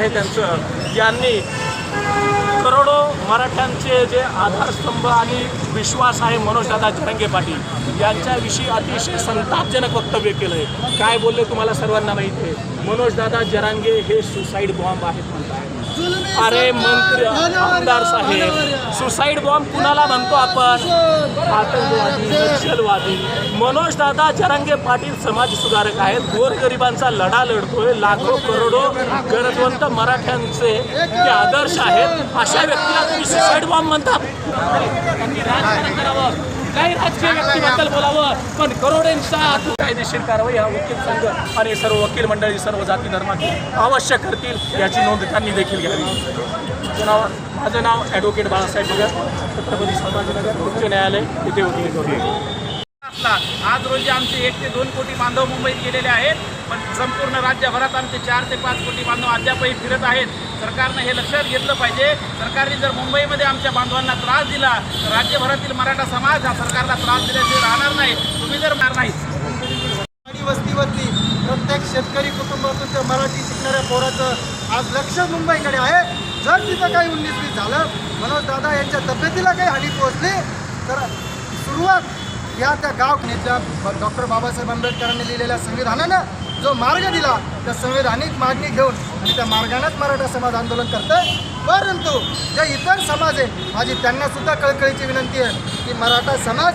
आहे त्यांचं. यांनी करोडो मराठ्यांचे जे आधारस्तंभ आणि विश्वास आहे मनोजदादा जरंगे पाटील. यांच्याविषयी अतिशय संतापजनक वक्तव्य केलं आहे काय बोलले तुम्हाला सर्वांना माहिती आहे? मनोजदादा जरांगे हे सुसाईड बॉम्ब आहेत म्हणतात. अरे मंत्री आमदार साहेब सुसाईड बॉम्ब कुणाला म्हणतो आपण? आतंकवादी नक्षलवादी. मनोजदादा जरांगे पाटील समाज सुधारक आहेत. गोरगरिबांचा लढा लढतोय. लाखो करोडो गरजवंत मराठ्यांचे ते आदर्श आहेत. अशा व्यक्तीला तुम्ही सुसाईड बॉम्ब म्हणतात त्यांनी राजकारण करावं काही राजकीय व्यक्तीबद्दल बोलावं पण करोडेंचा कायदेशीर कारवाई हा वकील संघ आणि सर्व वकील मंडळी सर्व जाती धर्मातील अवश्य करतील याची नोंद त्यांनी देखील घ्यावी. नाव माझं नाव ॲडव्होकेट बाळासाहेब नगर छत्रपती संभाजीनगर उच्च न्यायालय इथे वकील. असतात आज रोजी आमचे एक ते दोन कोटी बांधव मुंबईत गेलेले आहेत पण संपूर्ण राज्यभरात आमचे चार ते पाच कोटी बांधव अद्यापही फिरत आहेत. सरकारनं हे लक्षात घेतलं पाहिजे. सरकारने जर मुंबईमध्ये आमच्या बांधवांना त्रास दिला तर राज्यभरातील मराठा समाज हा सरकारला त्रास दिल्याशिवाय राहणार नाही. तुम्ही जर मार नाही वस्तीवरती प्रत्येक शेतकरी कुटुंबातून त्या मराठी शिकणाऱ्या पोराचं आज लक्ष मुंबईकडे आहे. जर तिथं काही उन्नीस झालं मनोज दादा यांच्या तब्येतीला काही हानी पोहोचली तर सुरुवात या त्या गाव घेतल्या डॉक्टर बाबासाहेब आंबेडकरांनी लिहिलेल्या संविधानानं जो मार्ग दिला त्या संविधानिक मागणी घेऊन आणि त्या मार्गानेच मराठा समाज आंदोलन करतं परंतु जे इतर समाज आहे माझी त्यांनासुद्धा कळकळीची विनंती आहे की मराठा समाज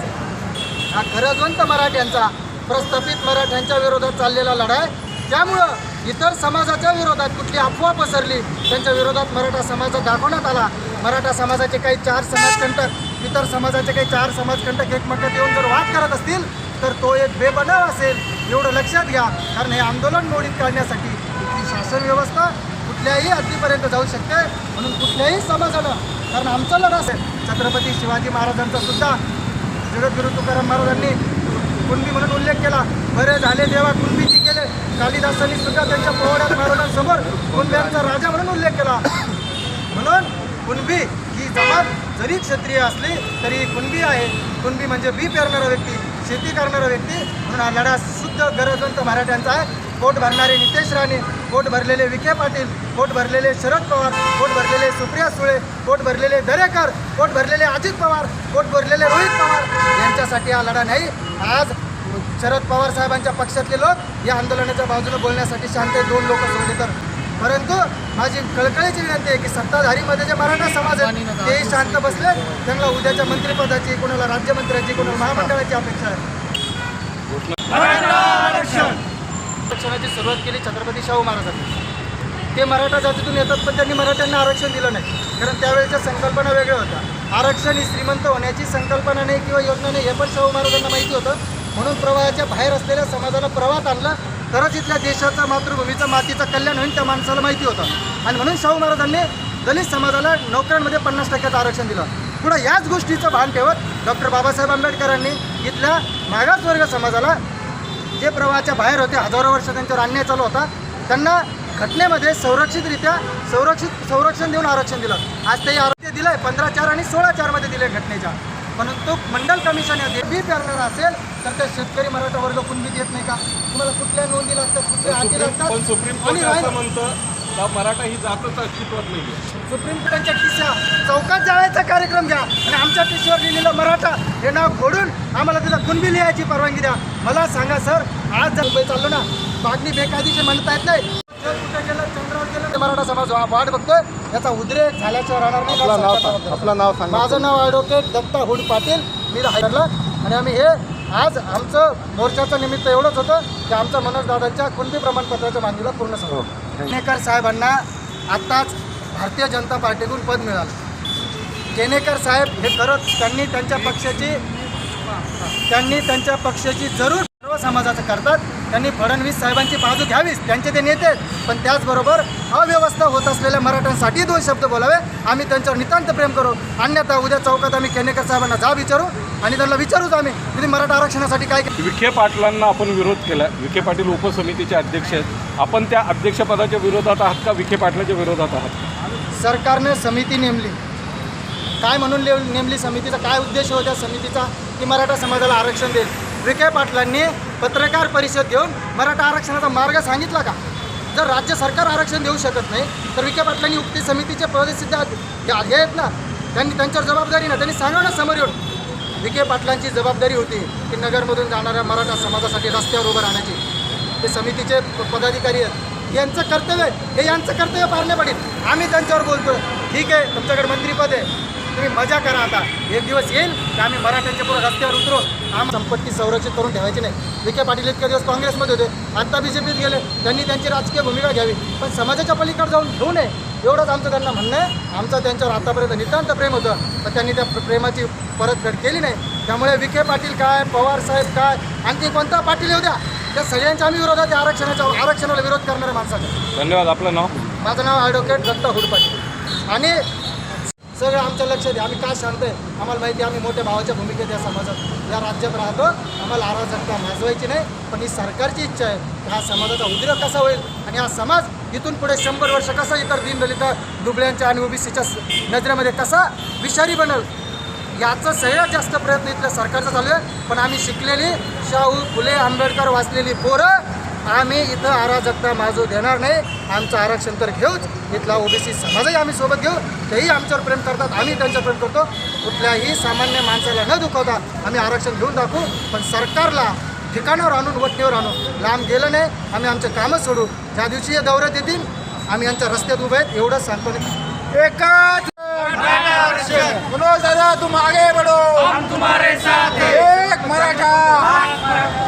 हा खरजवंत मराठ्यांचा प्रस्थापित मराठ्यांच्या विरोधात चाललेला लढा आहे. त्यामुळं इतर समाजाच्या विरोधात कुठली अफवा पसरली त्यांच्या विरोधात मराठा समाज दाखवण्यात आला. मराठा समाजाचे काही चार समाजकंटक इतर समाजाचे काही चार समाजकंटक एकमेकात येऊन जर वाद करत असतील तर तो एक बेबनाव असेल. एवढं लक्षात घ्या. कारण हे आंदोलन मोडीत काढण्यासाठी इथली शासन व्यवस्था कुठल्याही हद्दीपर्यंत जाऊ शकते म्हणून कुठल्याही समाजानं कारण आमचा लढा असेल. छत्रपती शिवाजी महाराजांचा सुद्धा जगद्गुरु तुकाराम महाराजांनी कुणबी म्हणून उल्लेख केला. बरे झाले देवा कुणबीची केले. कालिदासांनी सुद्धा त्यांच्या पोवाड्यात महाराजांसमोर कुणब्यांचा राजा म्हणून उल्लेख केला. म्हणून कुणबी ही जमात जरी क्षत्रिय असली तरी कुणबी आहे. कुणबी म्हणजे बी पेरणारा व्यक्ती शेती करणारा व्यक्ती. म्हणून हा लढा शुद्ध गरजवंत मराठ्यांचा आहे. पोट भरणारे नितेश राणे पोट भरलेले विखे पाटील पोट भरलेले शरद पवार पोट भरलेले सुप्रिया सुळे पोट भरलेले दरेकर पोट भरलेले अजित पवार पोट भरलेले रोहित पवार. यांच्यासाठी हा लढा नाही. आज शरद पवार साहेबांच्या पक्षातले लोक या आंदोलनाच्या बाजूने बोलण्यासाठी शांत दोन लोक सोडले तर. परंतु माझी कळकळीची विनंती आहे की सत्ताधारीमध्ये जे मराठा समाज आहे तेही शांत बसले. त्यांना उद्याच्या मंत्रिपदाची कोणाला राज्यमंत्र्याची कोणाला महामंडळाची अपेक्षा आहे. आरक्षणाची सुरुवात केली छत्रपती शाहू महाराजांनी. ते मराठा जातीतून येतात पण त्यांनी मराठ्यांना आरक्षण दिलं नाही. कारण त्यावेळेच्या संकल्पना वेगळ्या होत्या. आरक्षण ही श्रीमंत होण्याची संकल्पना नाही किंवा योजना नाही हे पण शाहू महाराजांना माहिती होतं. म्हणून प्रवाहाच्या बाहेर असलेल्या समाजाला प्रवाहात आणलं. तरच इथल्या देशाचा मातृभूमीचं मातीचं कल्याण होईल त्या माणसाला माहिती होतं. आणि म्हणून शाहू महाराजांनी दलित समाजाला नोकऱ्यांमध्ये पन्नास टक्क्याचं आरक्षण दिलं. पुढं याच गोष्टीचं भान ठेवत डॉक्टर बाबासाहेब आंबेडकरांनी इथल्या मागासवर्ग समाजाला जे प्रवाहाच्या बाहेर होते हजारो वर्ष त्यांच्यावर अन्याय चालू होता त्यांना घटनेमध्ये संरक्षितरित्या संरक्षित संरक्षण देऊन आरक्षण दिलं. आज ते आरक्षण दिलं आहे पंधरा चार आणि सोळा चारमध्ये दिले घटनेच्या. म्हणून तो मंडल कमिशन या बी करणार असेल तर त्या शेतकरी मराठा वर्ग कुणबीत येत नाही का? तुम्हाला कुठल्या नोंदी लागतात कुठल्या अटी लागतात? पण सुप्रीम कोर्ट असं म्हणतं मराठा ही जातच अस्तित्वात नाही सुप्रीम कोर्टाच्या टिशा चौकात जाळायचा कार्यक्रम घ्या आणि आमच्या टिशीवर लिहिलेलं मराठा हे नाव घोडून आम्हाला तिथं कुणबी लिहायची परवानगी द्या. मला सांगा सर आज जर चाललो ना मागणी बेकायदेशीर म्हणता येत नाही. जर कुठे गेलं मराठा समाज वाट बघतोय. याचा उद्रेक झाल्याशिवाय राहणार नाही. आपलं नाव आपलं नाव सांगा. माझं नाव ॲडव्होकेट दत्ता हुड पाटील. मी हायरला आणि आम्ही हे आज आमचं मोर्चाचं निमित्त एवढंच होतं की आमच्या मनोज दादांच्या कुणबी प्रमाणपत्राच्या मागणीला पूर्ण सांगतो केनेकर साहेबांना आत्ताच भारतीय जनता पार्टीकडून पद मिळालं. केनेकर साहेब हे खरंच त्यांनी त्यांच्या पक्षाची त्यांनी त्यांच्या पक्षाची जरूर सर्व समाजाचं करतात. त्यांनी फडणवीस साहेबांची बाजू घ्यावीच त्यांचे ते नेते आहेत. पण त्याचबरोबर अव्यवस्था होत असलेल्या मराठ्यांसाठी दोन शब्द बोलावे. आम्ही त्यांच्यावर नितांत प्रेम करू. अन्यथा उद्या चौकात आम्ही केनेकर साहेबांना जा विचारू आणि त्यांना विचारूच आम्ही. तुम्ही मराठा आरक्षणासाठी काय केलं? विखे पाटलांना आपण विरोध केला विखे पाटील उपसमितीचे अध्यक्ष आहेत. आपण त्या अध्यक्षपदाच्या विरोधात आहात का विखे पाटलाच्या विरोधात आहात? सरकारनं समिती नेमली. काय म्हणून नेमली समितीचा? काय उद्देश होता समितीचा? की मराठा समाजाला आरक्षण देईल. विखे पाटलांनी पत्रकार परिषद घेऊन मराठा आरक्षणाचा मार्ग सांगितला का? जर राज्य सरकार आरक्षण देऊ शकत नाही तर विखे पाटलांनी उक्ती समितीचे पदसिद्ध हे आहेत ना? त्यांनी त्यांच्यावर जबाबदारी ना? त्यांनी सांगा ना समोर येऊन? विखे पाटलांची जबाबदारी होती की नगरमधून जाणाऱ्या मराठा समाजासाठी रस्त्यावर उभं राहण्याची. ते समितीचे प- पदाधिकारी आहेत. यांचं कर्तव्य हे यांचं कर्तव्य पार पडेल आम्ही त्यांच्यावर बोलतो ठीक आहे तुमच्याकडे मंत्रीपद आहे. तुम्ही मजा करा आता. एक दिवस येईल की आम्ही मराठ्यांच्या पुढे रस्त्यावर उतरू? आम संपत्ती संरक्षित करून ठेवायची नाही. विखे पाटील इतके दिवस काँग्रेसमध्ये होते. आता बी जे पीत गेले. त्यांनी त्यांची राजकीय भूमिका घ्यावी. पण समाजाच्या पलीकडे जाऊन घेऊ नये. एवढंच आमचं त्यांना म्हणणं आहे. आमचं त्यांच्यावर आतापर्यंत नितांत प्रेम होतं. पण त्यांनी त्या प्र- प्रेमाची परतफेड केली नाही. त्यामुळे विखे पाटील काय पवार साहेब काय आणखी कोणता पाटील येऊ द्या? त्या सगळ्यांच्या आम्ही विरोधात आहे. आरक्षणाच्या आरक्षणाला विरोध करणाऱ्या माणसाचा धन्यवाद. आपलं नाव? माझं नाव ॲडव्होकेट दत्ता हुडपाटी. आणि सगळं आमच्या लक्षात आहे आम्ही काय सांगतोय? आहे आम्हाला माहिती आहे आम्ही मोठ्या भावाच्या भूमिकेत या समाजात या राज्यात राहतो. आम्हाला अराजकता नाजवायची नाही पण ही सरकारची इच्छा आहे की हा समाजाचा उद्रेक कसा होईल आणि हा समाज इथून पुढे शंभर वर्ष कसा इतर दिनदलित दुबळ्यांच्या आणि ओबीसीच्या नजरेमध्ये कसा विषारी बनल? याचा सगळ्यात जास्त प्रयत्न इथल्या सरकारचा चालू आहे. पण आम्ही शिकलेली शाहू फुले आंबेडकर वाचलेली पोरं आम्ही इथं अराजकता माजू देणार नाही. आमचं आरक्षण तर घेऊच इथला ओबीसी समाजही आम्ही सोबत घेऊ. तेही आमच्यावर प्रेम करतात. आम्ही त्यांच्यावर प्रेम करतो. कुठल्याही सामान्य माणसाला न दुखवता आम्ही आरक्षण घेऊन दाखवू. पण सरकारला ठिकाणावर आणून वटणीवर आणून लांब गेलं नाही. आम्ही आमचं कामच सोडू. ज्या दिवशी हे दौऱ्यात येतील आम्ही यांच्या रस्त्यात उभे आहेत. एवढंच सांगतो एकच! मनोज दादा तुम आगे बढ़ो। एक मराठा।